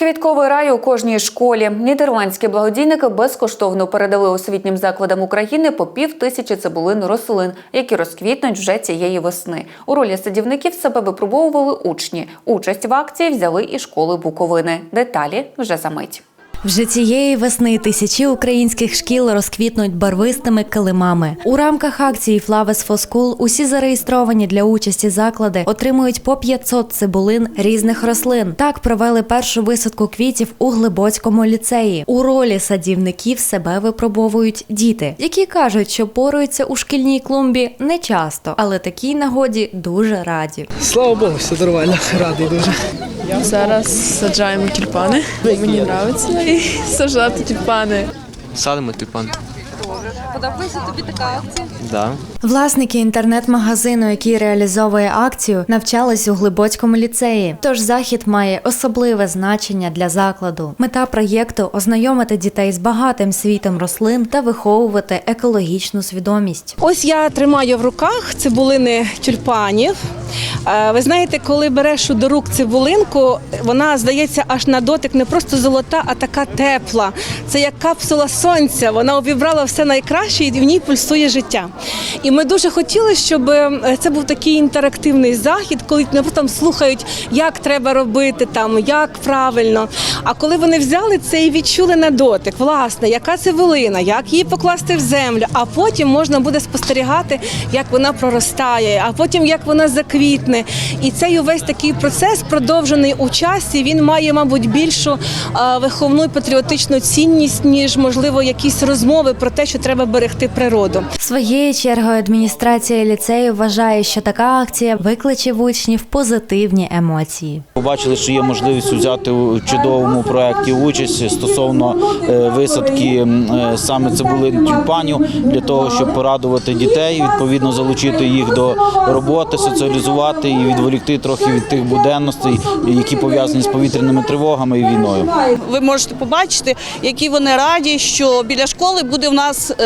Квітковий рай у кожній школі. Нідерландські благодійники безкоштовно передали освітнім закладам України по пів тисячі цибулин рослин, які розквітнуть вже цієї весни. У ролі садівників себе випробовували учні. Участь в акції взяли і школи Буковини. Деталі вже за мить. Вже цієї весни тисячі українських шкіл розквітнуть барвистими килимами. У рамках акції Flowers for School усі зареєстровані для участі заклади отримують по 500 цибулин різних рослин. Так провели першу висадку квітів у Глибоцькому ліцеї. У ролі садівників себе випробовують діти, які кажуть, що поруються у шкільній клумбі не часто, але такій нагоді дуже раді. Слава Богу, все нормально, радий дуже. Зараз саджаємо тюльпани. Мені подобається і саджати тюльпани. Садимо тюльпан. Подобається тобі така акція? Да. Власники інтернет-магазину, який реалізовує акцію, навчались у Глибоцькому ліцеї. Тож захід має особливе значення для закладу. Мета проєкту ознайомити дітей з багатим світом рослин та виховувати екологічну свідомість. Ось я тримаю в руках цибулини тюльпанів. Е, Ви знаєте, коли береш до рук цибулинку, вона здається аж на дотик не просто золота, а така тепла. Це як капсула сонця. Вона обібрала все найкраще і в ній пульсує життя. І ми дуже хотіли, щоб е, це був такий інтерактивний захід, коли не просто там слухають, як треба робити, там як правильно. А коли вони взяли це і відчули на дотик, власне, яка цибулина, як її покласти в землю, а потім можна буде спостерігати, як вона проростає, а потім як вона заквітне. І цей увесь такий процес продовжений у часі. Він має, мабуть, більшу е, виховну і патріотичну цінність, ніж можливо якісь розмови про те, що треба берегти природу. Своєю чергою адміністрація ліцею вважає, що така акція викличе в учнів позитивні емоції. Побачили, що є можливість взяти у чудовому проєкті участь стосовно е, висадки е, саме цибулин тюльпанів для того, щоб порадувати дітей, відповідно залучити їх до роботи, соціалізувати і відволікти трохи від тих буденностей, які пов'язані з повітряними тривогами і війною. ви можете побачити, які вони раді, що біля школи буде в нас е,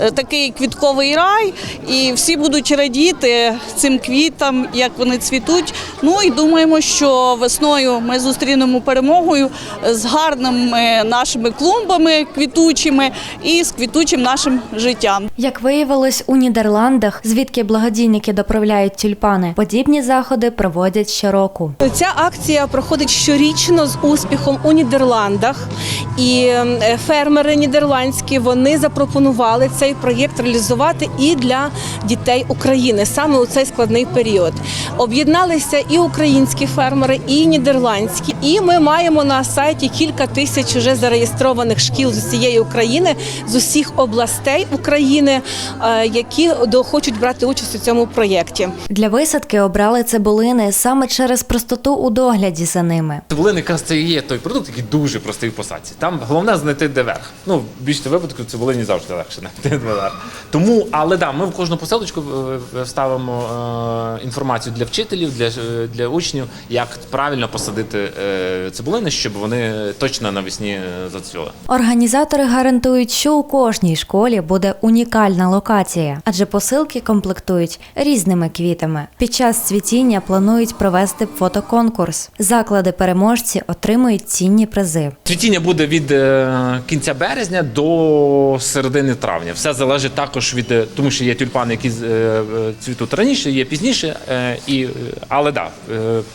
е, такий квітковий рай, і всі будуть радіти цим квітам, як вони цвітуть. Ну і думаємо, що весною ми зустрінемо перемогою з гарними нашими клумбами квітучими і з квітучим нашим життям. Як виявилось у Нідерландах, звідки благодійники доправляють тюльпани, подібні заходи проводять щороку. Ця акція проходить щорічно з успіхом у Нідерландах, і е, фермери нідерландські вони запропонували цей проєкт реалізувати і для дітей України саме у цей складний період. Об'єдналися і українські фермери, і нідерландські. І ми маємо на сайті кілька тисяч вже зареєстрованих шкіл з усієї України, з усіх областей України, е, які хочуть брати участь у цьому проєкті. Для висадки обрали цибулини саме через простоту у догляді за ними. Цибулина якраз це і є той продукт, який дуже простий в посадці. Там головне знайти де верх. Ну, в більшості випадків цибулині завжди легше знайти де верх. Тому, але да, ми в кожну посилочку е, вставимо е, інформацію для вчителів, для, е, для учнів, як правильно посадити е, цибулини, щоб вони точно навесні е, зацвіли. Організатори гарантують, що у кожній школі буде унікальна локація, адже посилки комплектують різними квітами. Під час цвітіння планують провести фотоконкурс. Заклади переможці отримують цінні призи. Цвітіння буде від е, кінця березня до середини травня. Все залежить також від е, тому, що є тюльпани, які е, цвітуть раніше, є пізніше. І, але да,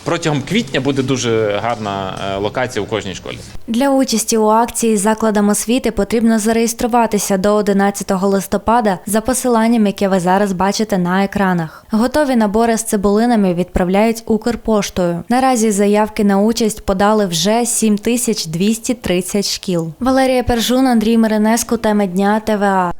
протягом квітня буде дуже гарна локація у кожній школі. Для участі у акції закладам освіти потрібно зареєструватися до 11 листопада за посиланням, яке ви зараз бачите на екранах. Готові набори з цибулинами відправляють Укрпоштою. Наразі заявки на участь подали вже 7230 шкіл. Валерія Пержун, Андрій Миринеску, теми дня ТВА.